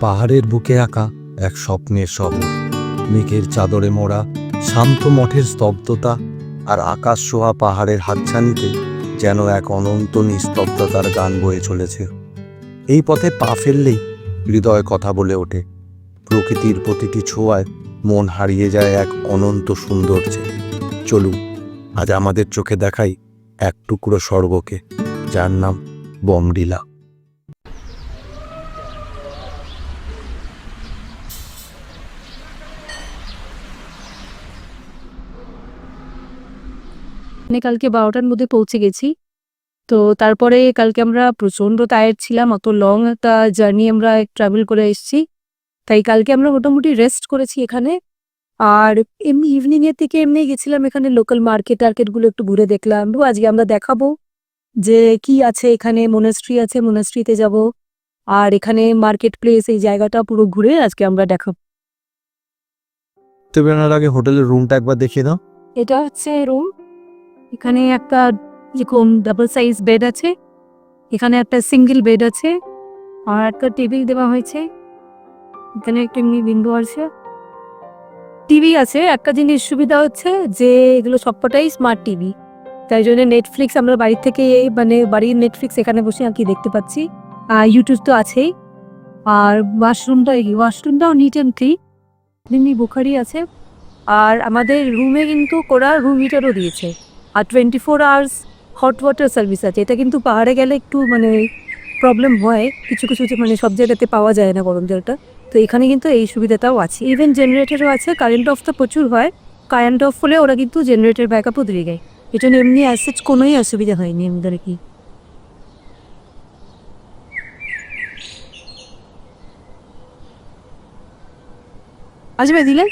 পাহাড়ের বুকে আঁকা এক স্বপ্নের শহর। মেঘের চাদরে মোড়া, শান্ত মঠের স্তব্ধতা আর আকাশ সোহা পাহাড়ের হাতছানিতে যেন এক অনন্ত নিস্তব্ধতার গান বয়ে চলেছে। এই পথে পা ফেললেই হৃদয় কথা বলে ওঠে। প্রকৃতির প্রতিটি ছোঁয়ায় মন হারিয়ে যায় এক অনন্ত সৌন্দর্যে। চলুন, আজ আমাদের চোখে দেখাই এক টুকরো স্বর্গকে, যার নাম বমডিলা। মানে কালকে বারোটার মধ্যে পৌঁছে গেছি। তো তারপরে কালকে আমরা প্রচণ্ড টায়ার্ড ছিলাম অত লং একটা জার্নি আমরা ট্রাভেল করে এসেছি। তাই কালকে আমরা মোটামুটি রেস্ট করেছি এখানে। আর এমনি ইভিনিং এর থেকে এমনি গেছিলাম এখানে লোকাল মার্কেট টার্কেটগুলো একটু ঘুরে দেখলাম। তো আজকে আমরা দেখাবো যে কি আছে এখানে মোনাস্ট্রি আছে মোনাস্ট্রিতে যাব। আর এখানে মার্কেট প্লেস এই জায়গাটা পুরো ঘুরে আজকে আমরা দেখাবো। তো বেরোনোর আগে হোটেলের রুমটা একবার দেখিয়ে দাও। এটা হচ্ছে রুম এখানে একটা যেরকম ডাবল সাইজ বেড আছে, এখানে একটা সিঙ্গেল বেড আছে, আর একটা টেবিল দেওয়া হয়েছে, এখানে একটা এমনি উইন্ডো আছে। টিভি আছে, একটা জিনিস সুবিধা হচ্ছে যে এগুলো সবকটাই স্মার্ট টিভি তাই জন্য নেটফ্লিক্স আমরা বাড়ির থেকে মানে বাড়ির নেটফ্লিক্স এখানে বসে আর কি দেখতে পাচ্ছি। আর ইউটিউব তো আছেই, আর ওয়াশরুমটা ওয়াশরুমটাও নিট অ্যান্ড ক্লিন এমনি বুখারি আছে। আর আমাদের রুমে কিন্তু ওরা রুম হিটারও দিয়েছে। আর twenty four hours hot water service আছে। এটা কিন্তু পাহাড়ে গেলে একটু মানে প্রবলেম হয়। কিছু কিছু মানে সব জায়গাতে পাওয়া যায় না গরম জলটা। তো এখানে কিন্তু এই সুবিধাটাও আছে। ইভেন জেনারেটারও আছে। কারেন্ট অফ তো প্রচুর হয়। কারেন্ট অফ হলে ওরা কিন্তু জেনারেটর ব্যাকআপও দিয়ে দেয়। এটা এমনি অ্যাসেজ কোনোই অসুবিধা হয়নি আমাদের কি। আসবে দিলে?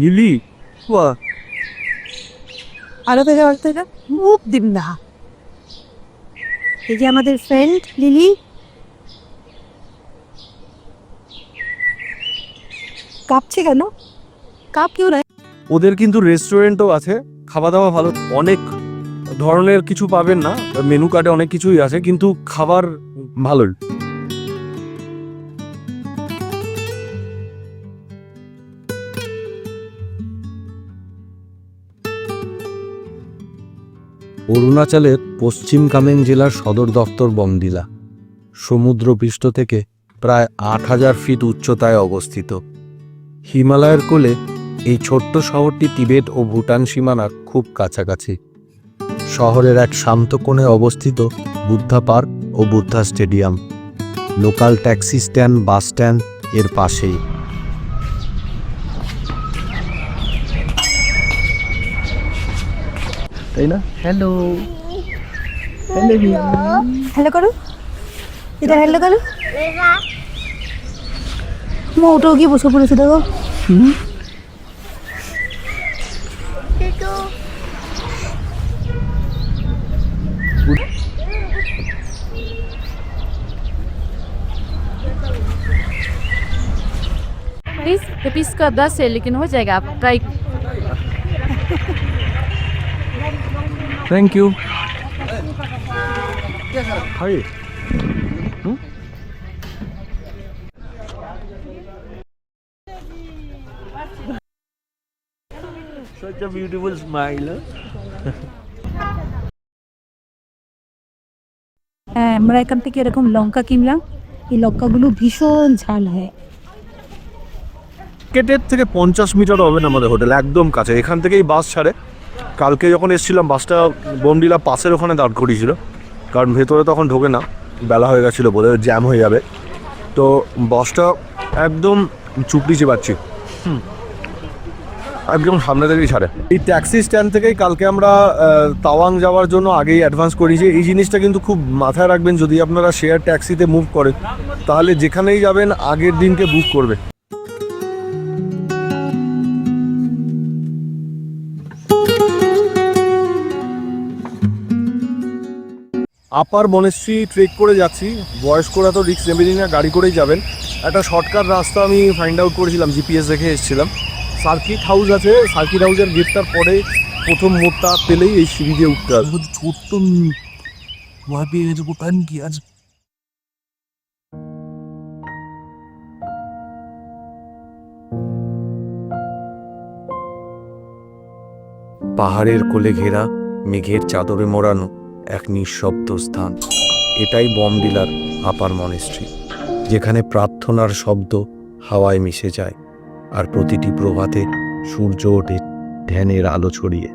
মিলি আরও থেকে অর্থ মুখ দিন না। এই যে আমাদের ফ্রেন্ড লিলি কাঁপছে কেন? কাপ কেউ নাই। ওদের কিন্তু রেস্টুরেন্টও আছে খাওয়া দাওয়া ভালো। অনেক ধরনের কিছু পাবেন না মেনু কার্ডে অনেক কিছুই আছে কিন্তু খাবার ভালোই অরুণাচলের পশ্চিম কামেং জেলার সদর দপ্তর বমদিলা সমুদ্রপৃষ্ঠ থেকে প্রায় আট হাজার ফিট উচ্চতায় অবস্থিত। হিমালয়ের কোলে এই ছোট্ট শহরটি তিবেট ও ভুটান সীমানার খুব কাছাকাছি। শহরের এক শান্ত কোণে অবস্থিত বুদ্ধা পার্ক ও Buddha stadium. Local taxi stand, bus stand এর পাশেই। তাই না হ্যালো হ্যালো করো এটা হ্যালো করো মা ওটাও গিয়ে বসে পড়েছে দেখো बीस रुपीस का दस है लेकिन हो जाएगा आप try thank you hi Such a beautiful smile. হ্যাঁ আমরা এখান থেকে এরকম লঙ্কা কিনলাম। এই লঙ্কাগুলো ভীষণ ঝাল হয়। মার্কেটের থেকে পঞ্চাশ মিটার হবে না আমাদের হোটেল একদম কাছে। এখান থেকেই বাস ছাড়ে। কালকে যখন এসেছিলাম বাসটা বমডিলা পাশের ওখানে দাঁড় করিয়েছিল। কারণ ভেতরে তখন ঢোকে না, বেলা হয়ে গেছিল বলে জ্যাম হয়ে যাবে। তো বাসটা একদম চুপড়ি চেপাচ্ছি হুম। একদম সামনে থেকেই ছাড়ে। এই ট্যাক্সি স্ট্যান্ড থেকেই কালকে আমরা তাওয়াং যাওয়ার জন্য আগেই অ্যাডভান্স করিয়েছি। এই জিনিসটা কিন্তু খুব মাথায় রাখবেন, যদি আপনারা শেয়ার ট্যাক্সিতে মুভ করেন, তাহলে যেখানেই যাবেন, আগের দিনকে বুক করবে। আপার বনেশ্রী ট্রেক করে যাচ্ছি। বয়স্করা তো রিক্স নেবেনি না গাড়ি করেই যাবেন। একটা শর্টকাট রাস্তা আমি ফাইন্ড আউট করেছিলাম জিপিএস দেখে এসেছিলাম। সার্কিট হাউস আছে সার্কিট হাউসের গেটটার পরে প্রথম মোড়টা পেলেই এই সিঁড়ি দিয়ে উঠতে হবে। ছোট্ট bukan kian. পাহাড়ের কোলে ঘেরা মেঘের চাদরে মোড়ানো। এক নিঃশব্দ স্থান। এটাই বমডিলার আপার মনেস্ট্রি যেখানে প্রার্থনার শব্দ হাওয়ায় মিশে যায় আর প্রতিটি প্রভাতে সূর্য ওঠে ধ্যানের আলো ছড়িয়ে।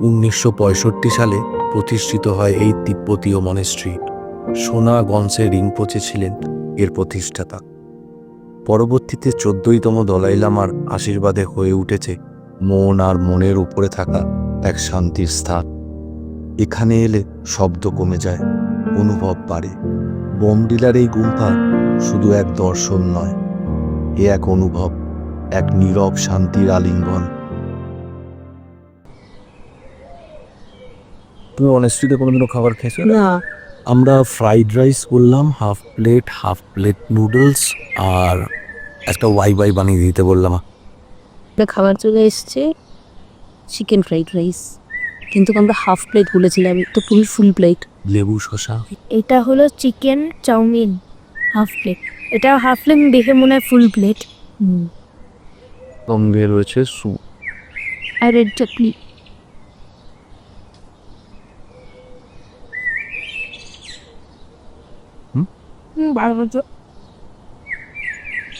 উনিশশো পঁয়ষট্টি সালে প্রতিষ্ঠিত হয় এই তিব্বতীয় মনেস্ট্রি সোনা গঞ্জে রিংপোচে ছিলেন এর প্রতিষ্ঠাতা। পরবর্তীতে চোদ্দইতম দলাই লামার আশীর্বাদে হয়ে উঠেছে মন আর মনের উপরে থাকা এক শান্তির স্থান। এখানে এলে শব্দ কমে যায় অনুভব বাড়ে। বোমডিলার এই গুম্ফা শুধু এক দর্শন নয় এ এক অনুভব এক নীরব শান্তির আলিঙ্গন। তুমি অনেস্ট্রিতে কোনোদিনও খাবার খেয়েছো? না। আমরা ফ্রাইড রাইস করলাম half plate half plate noodles আর একটা ওয়াই ওয়াই বানিয়ে দিতে বললাম। খাবার চলে এসছে। চিকেন ফ্রাইড রাইস কিন্তু আমরা হাফ প্লেট বলেছিলাম তো পুরো ফুল প্লেট লেবু শশা এটা হলো চিকেন চাউমিন হাফ প্লেট এটা হাফ প্লেট দেখে মনে হয় ফুল প্লেট সঙ্গে রয়েছে স্যুপ আর রেড চাটনি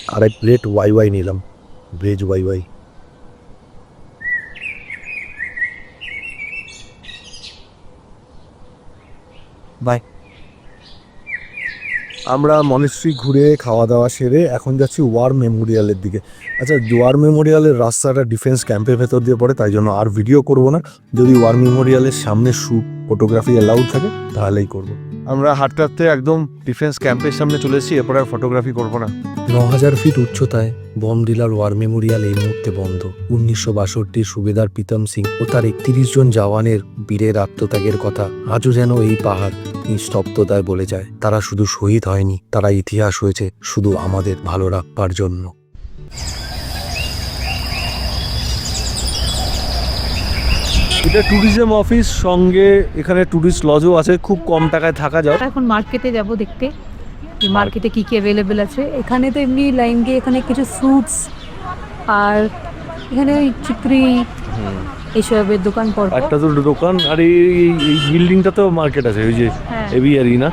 আর এক প্লেট ওয়াই ওয়াই নিলাম। ভেজ ওয়াই ওয়াই বাই আমরা মনেশ্রী ঘুরে খাওয়া দাওয়া সেরে এখন যাচ্ছি ওয়ার মেমোরিয়ালের দিকে। আচ্ছা ওয়ার মেমোরিয়ালের রাস্তাটা ডিফেন্স ক্যাম্পের ভেতর দিয়ে পড়ে, তাই জন্য আর ভিডিও করব না। যদি ওয়ার মেমোরিয়ালের সামনে শ্যুট ফটোগ্রাফি অ্যালাউড থাকে তাহলেই করব। আমরা হাঁটতে হাঁটতে একদম ডিফেন্স ক্যাম্পের সামনে চলে এসেছি এরপর আর ফটোগ্রাফি করব না। ন হাজার ফিট উচ্চতায় বমডিলার ওয়ার মেমোরিয়াল এই মুহূর্তে বন্ধ। উনিশশো বাষট্টির সুবেদার প্রীতম সিং ও তার একত্রিশ জন জওয়ানের বীরের আত্মত্যাগের কথা আজও যেন এই পাহাড় নিস্তব্ধতায় বলে যায়। তারা শুধু শহীদ হয়নি তারা ইতিহাস হয়েছে শুধু আমাদের ভালো রাখবার জন্য। এটা ট্যুরিজম অফিস সঙ্গে এখানে ট্যুরিস্ট লজও আছে খুব কম টাকায় থাকা যায় এখন মার্কেটে যাব দেখতে এই মার্কেটে কি কি অ্যাভেলেবেল আছে এখানে তো এমনি লাইন দিয়ে এখানে কিছু ফ্রুটস আর এখানে ওই চিপড়ি এইসবের দোকান পর একটা তো দোকান আর এই এই- এই বিল্ডিংটা তো মার্কেট আছে ওই যে হ্যাঁ এভিয়ারি না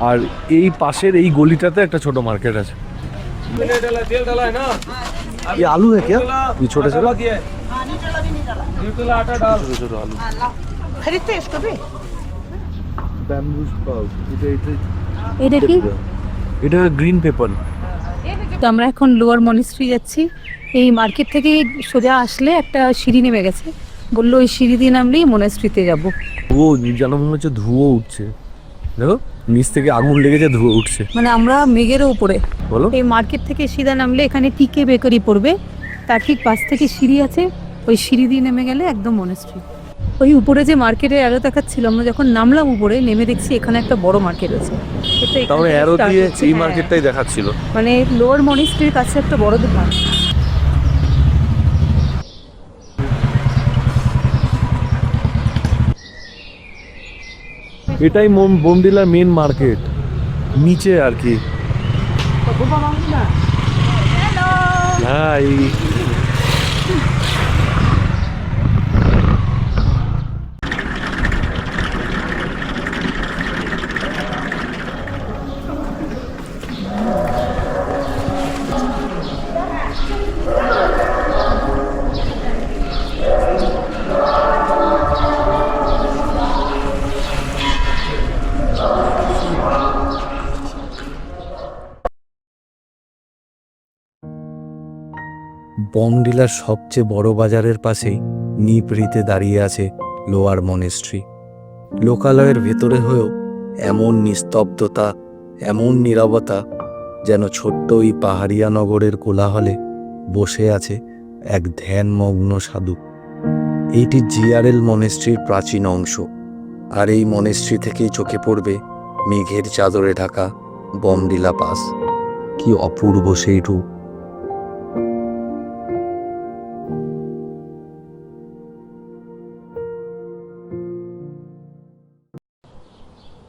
আর এই পাশের এই গলিটাতে একটা ছোট মার্কেট আছে ये आलू है क्या ये छोटे छोटे छोटे छोटे आलू खरीदते हैं इसको भी ব্যাম্বু এটা কি এটা গ্রিন পেপার তো আমরা এখন লোয়ার মনিস্ট্রি যাচ্ছি এই মার্কেট থেকে সোজা আসলে একটা সিঁড়ি নেমে গেছে বললো ওই সিঁড়ি দিয়ে নামলেই মনেস্ট্রিতে যাব ধুয়ো যেন মনে হচ্ছে ধুয়ো উঠছে দেখো নিচ থেকে আগুন লেগেছে ধুয়ো উঠছে মানে আমরা মেঘের উপরে বলো এই মার্কেট থেকে সিধা নামলে এখানে টিকে বেকারি পড়বে তার ঠিক পাশ থেকে সিঁড়ি আছে ওই সিঁড়ি দিয়ে নেমে গেলে একদম মনেস্ট্রি ওই উপরে যে মার্কেটের আলো দেখাচ্ছিল আমরা যখন নামলাম উপরে নেমে দেখছি এখানে একটা বড় মার্কেট আছে অ্যারো দিয়ে এই। মার্কেটটাই দেখাচ্ছিল। মানে লোয়ার মনিস্ট্রির কাছে একটা বড় দোকান। এটাই বোমডিলার মেন মার্কেট নিচে আর কি। হ্যাঁ বমডিলার সবচেয়ে বড় বাজারের পাশেই নিপড়িতে দাঁড়িয়ে আছে লোয়ার মনেস্ট্রি। লোকালয়ের ভেতরে হয়েও এমন নিস্তব্ধতা, এমন নীরবতা যেন ছোট্ট ওই পাহাড়িয়া নগরের কোলাহলে বসে আছে এক ধ্যানমগ্ন সাধু। এইটি জিআরএল মনেস্ট্রির প্রাচীন অংশ। আর এই মনেস্ট্রি থেকেই চোখে পড়বে মেঘের চাদরে ঢাকা বমডিলা পাস। কি অপূর্ব সেই রূপ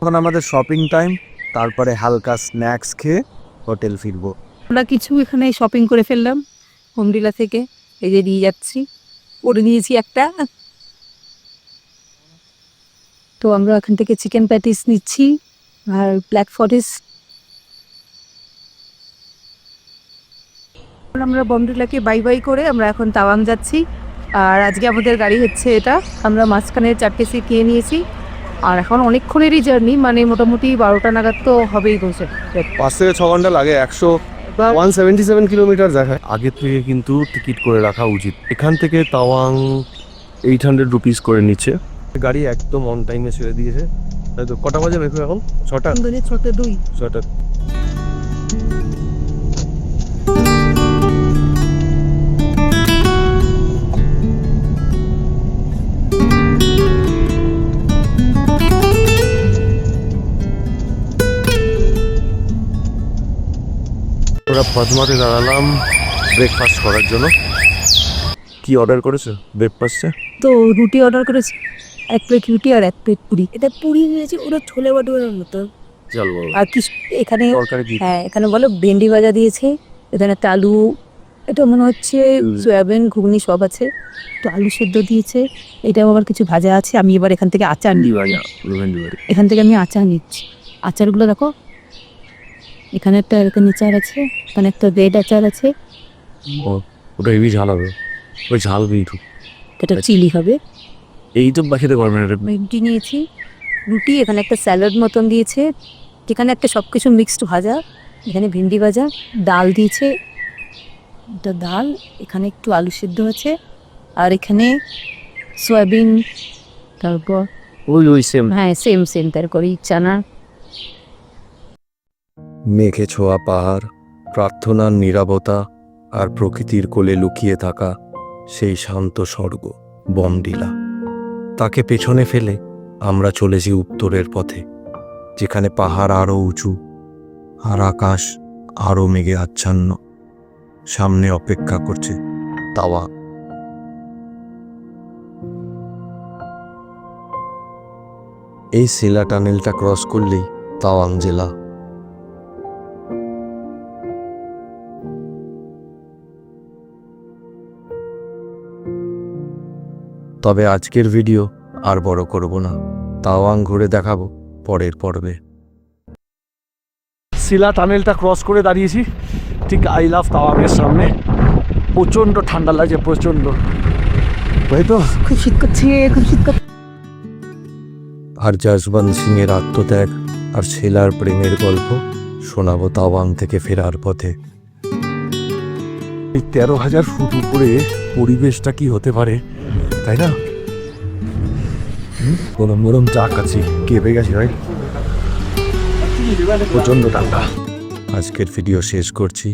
এখন আমাদের শপিং টাইম তারপরে হালকা স্ন্যাক্স খেয়ে হোটেল ফিরবো। আমরা কিছু এখানে শপিং করে ফেললাম, হোমডিলা থেকে, এই যে দিয়ে যাচ্ছি। করে নিয়েছি একটা। তো আমরা এখান থেকে চিকেন প্যাটিস নিচ্ছি, আর ব্ল্যাক ফরেস্ট আমরা বমডিলাকে বাই বাই করে আমরা এখন তাওয়াং যাচ্ছি, আর আজকে আমাদের গাড়ি হচ্ছে এটা। আমরা মাঝখানে চারটে সিট নিয়ে নিয়েছি। আর এখন অনেকক্ষণেরই জার্নি মানে মোটামুটি বারোটা নাগাদ তো হবেই গেছে পাঁচ থেকে ছ ঘণ্টা লাগে একশো ওয়ান সেভেন্টি সেভেন কিলোমিটার দেখায় আগের থেকে কিন্তু টিকিট করে রাখা উচিত। এখান থেকে তাওয়াং এইট হান্ড্রেড রুপিস করে নিচ্ছে। গাড়ি একদম অন টাইমে ছেড়ে দিয়েছে। তাই তো কটা বাজে দেখো এখন? ছটা? ছটা দুই। ছটা। ওরা পদ্মাতে দাঁড়ালাম ব্রেকফাস্ট করার জন্য। কি অর্ডার করেছ? ব্রেকফাস্টে তো রুটি অর্ডার করেছি। এক প্লেট রুটি আর এক প্লেট পুরি। এটা পুরি নিয়েছি ওরা ছোলে বাটুয়ার মতো। আর কি এখানে হ্যাঁ এখানে বলো ভেন্ডি ভাজা দিয়েছে এখানে একটা আলু এটা মনে হচ্ছে সয়াবিন ঘুগনি সব আছে। তো আলু সেদ্ধ দিয়েছে এটাও আবার কিছু ভাজা আছে। আমি এবার এখান থেকে আচার নিই এখান থেকে আমি আচার নিচ্ছি। আচারগুলো দেখো এখানে একটা এরকম আচার আছে এখানে একটা রেড আচার আছে। ও ওটা হেভি ঝাল হবে। ওই ঝাল বিটু এটা চিলি হবে। এই তো পারবেন এটা রুটি নিয়েছি। রুটি এখানে একটা স্যালাড মতন দিয়েছে। এখানে একটা সব কিছু মিক্সড ভাজা এখানে ভেন্ডি ভাজা ডাল দিয়েছে। এটা ডাল এখানে একটু আলু সিদ্ধ আছে। আর এখানে সয়াবিন তারপর ওই ওই সেম হ্যাঁ সেম সেম তারপরে চানা। মেঘে ছোঁয়া পাহাড়, প্রার্থনার নীরবতা আর প্রকৃতির কোলে লুকিয়ে থাকা সেই শান্ত স্বর্গ বমডিলা তাকে পেছনে ফেলে আমরা চলেছি উত্তরের পথে, যেখানে পাহাড় আরও উঁচু আর আকাশ আরও মেঘে আচ্ছন্ন সামনে অপেক্ষা করছে তাওয়া। এই শিলা টানেলটা ক্রস করলেই তাওয়াং জেলা। তবে আজকের ভিডিও আর বড় করব না। তাওয়াং ঘুরে দেখাবো পরের পর্বে। শিলা টানেলটা ক্রস করে দাঁড়িয়েছি। ঠিক আই লাভ তাওয়াংয়ের সামনে। প্রচণ্ড ঠান্ডা লাগছে প্রচণ্ড। তাই তো? খুব শীত করছে খুব শীত করছে আর জসবন্ত সিংয়ের আত্মত্যাগ আর ছেলার প্রেমের গল্প শোনাবো তাওয়াং থেকে ফেরার পথে। এই তেরো হাজার ফুট উপরে পরিবেশটা কি হতে পারে? তাই না? গরম গরম চা কাছি কেঁপে গেছি ভাই প্রচণ্ড ঠান্ডা। আজকের ভিডিও শেষ করছি।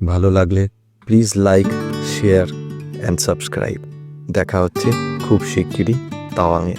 ভালো লাগলে please like share and subscribe দেখা হচ্ছে খুব শিগগিরই। তাওয়াংয়ে